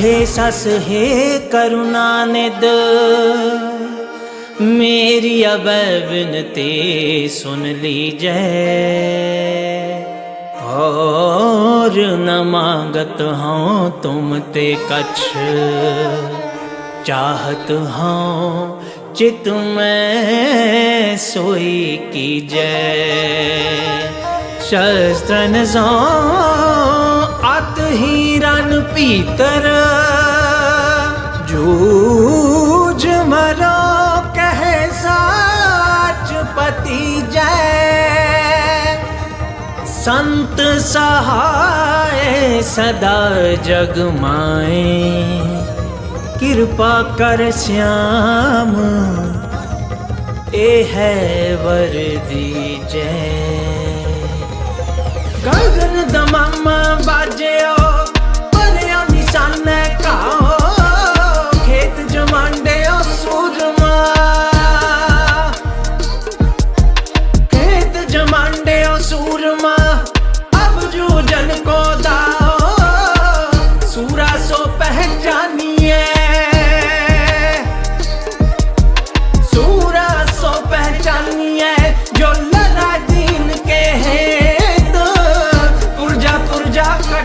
हे सस हे करुणा निद मेरी अब विनती सुन लीजै और न मांगत हूँ तुम ते कछ चाहत हूँ चित में सोई की जय शस्त्रन सो ਅਤ ਹੀ ਰਨ ਭੀਤਰ। ਜੂਝ ਮਰੋ ਕਹਿ ਸਾਚ ਪਤੀ ਜੈ। ਸੰਤ ਸਹਾਏ ਸਦਾ ਜਗ ਮਾਏ। ਕਿਰਪਾ ਕਰ ਸਿਆਮ, ਇਹ ਹੈ ਵਰਦੀ ਜੈ। ਦਮਮ ਬਾਜਿਓ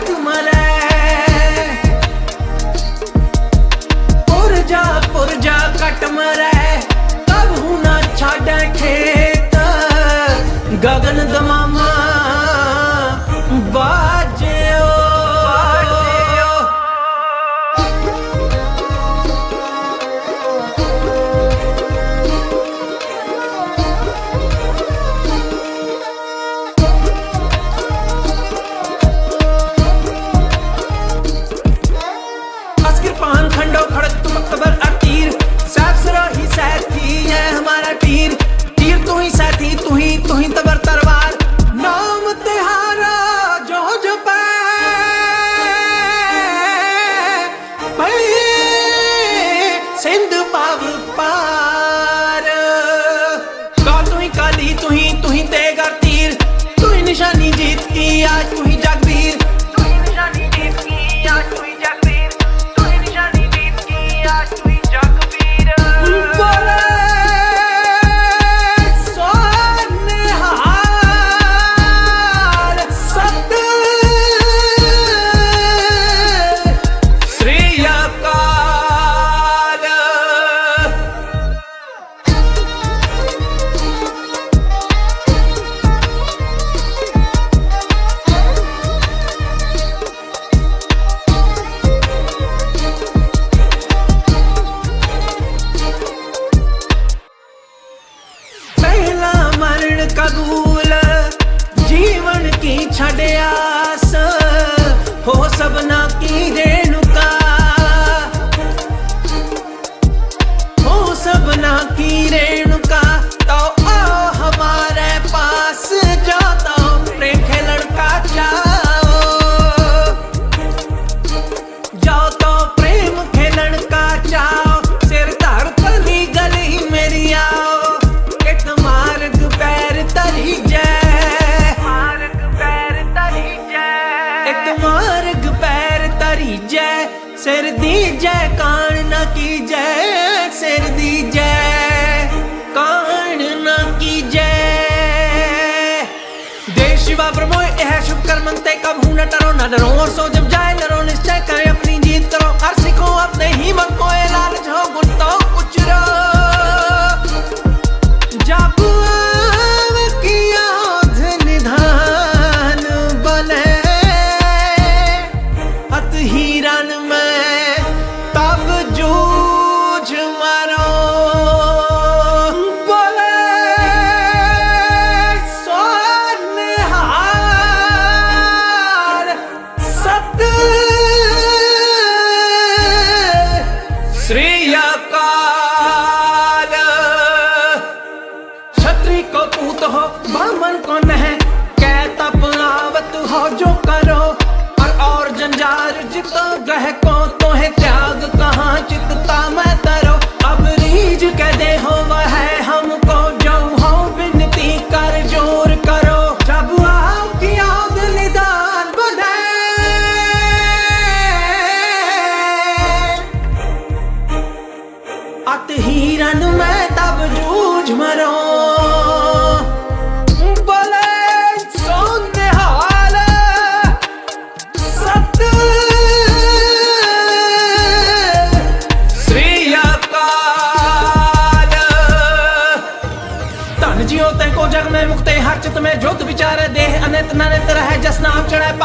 तुम्हाला ਸਿਰ ਦੀ ਜੈ ਕਾਣ ਨਾ ਕੀ ਜੈ ਸਿਰ ਦੀ ਜੈ ਕਾਣ ਨਾ ਕੀ ਜੈ देश शिवा ब्रह्मो यह शुभ कर्म ते कब हूं न डरो न डरो और सो जब जाए लड़ो निश्चय करे अपनी जीत करो हर सिखो अपने ही मन को ये लालच हो गुण तो उचरो कहाँ चित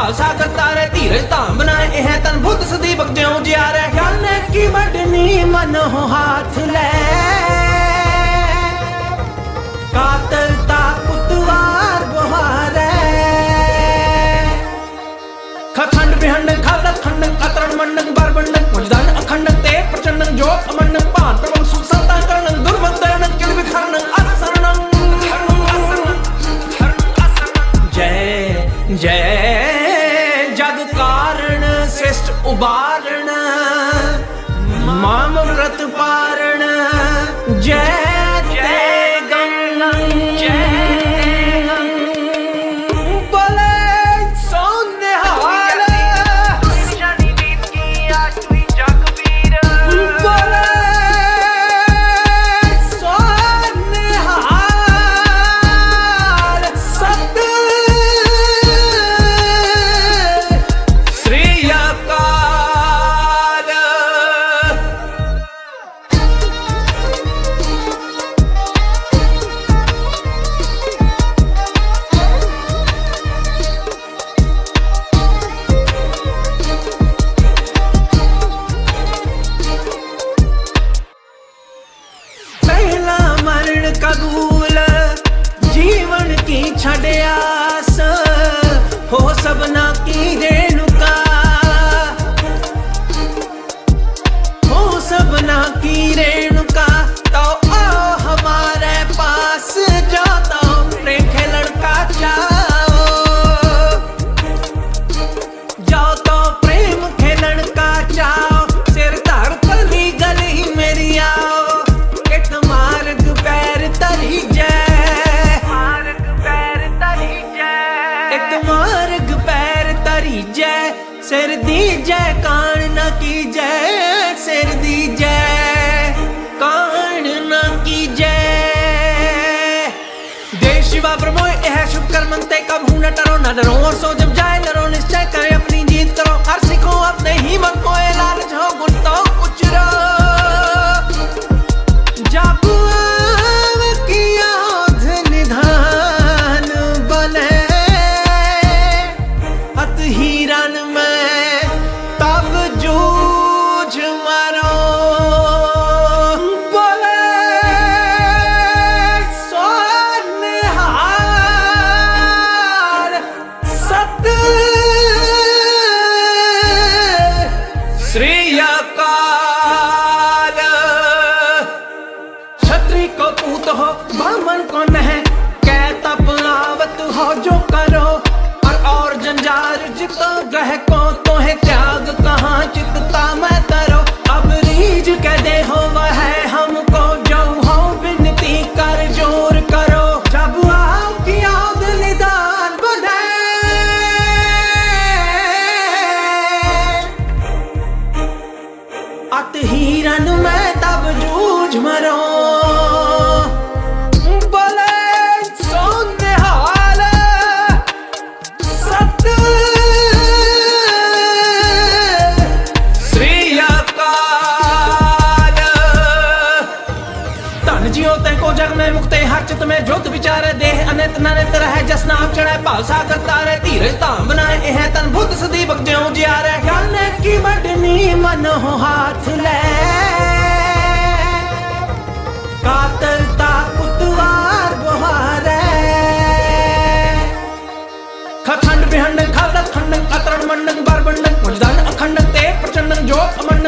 ਭਾਲ ਸਾਗਰ ਤਾਰੇ ਧੀਰਜ ਧਾਮ ਬਣਾਏ ਇਹ ਤਨ ਬੁੱਧ ਸਦੀਪਕ ਜਿਉਂ ਜਿਆ ਗੱਲ ਕੀ ਵੱਡਨੀ ਮਨ ਹੋ ਹੱਥ ਲੈ। पारण माम व्रत पारण जय ਕਬੂਲ ਜੀਵਨ ਕੀ ਛੱਡਿਆ not want old so ਨਾਮ ਚੜੈ ਭਾਵ ਸਾਗਰ ਤਾਰੇ ਧੀਰਜ ਧਾਮ ਬਣਾਏ, ਇਹ ਤਨ ਬੁੱਧ ਸਦੀਪ ਜਿਉ ਜਿਆਰੇ। ਗੱਲ ਕੀ ਵੱਡਨੀ ਮਨ ਹੋ ਹੱਥ ਲੈ। ਕਾਤਲ ਖਖੰਡ ਬਿਹੰਡ, ਖਾਲਤ ਖੰਡਨ ਅਤਰਣ ਮੰਡਨ ਬਰਬੰਡਨ ਮੁਜਦਨ ਅਖੰਡ ਤੇ ਪ੍ਰਚੰਡਨ ਜੋ ਅਮਨ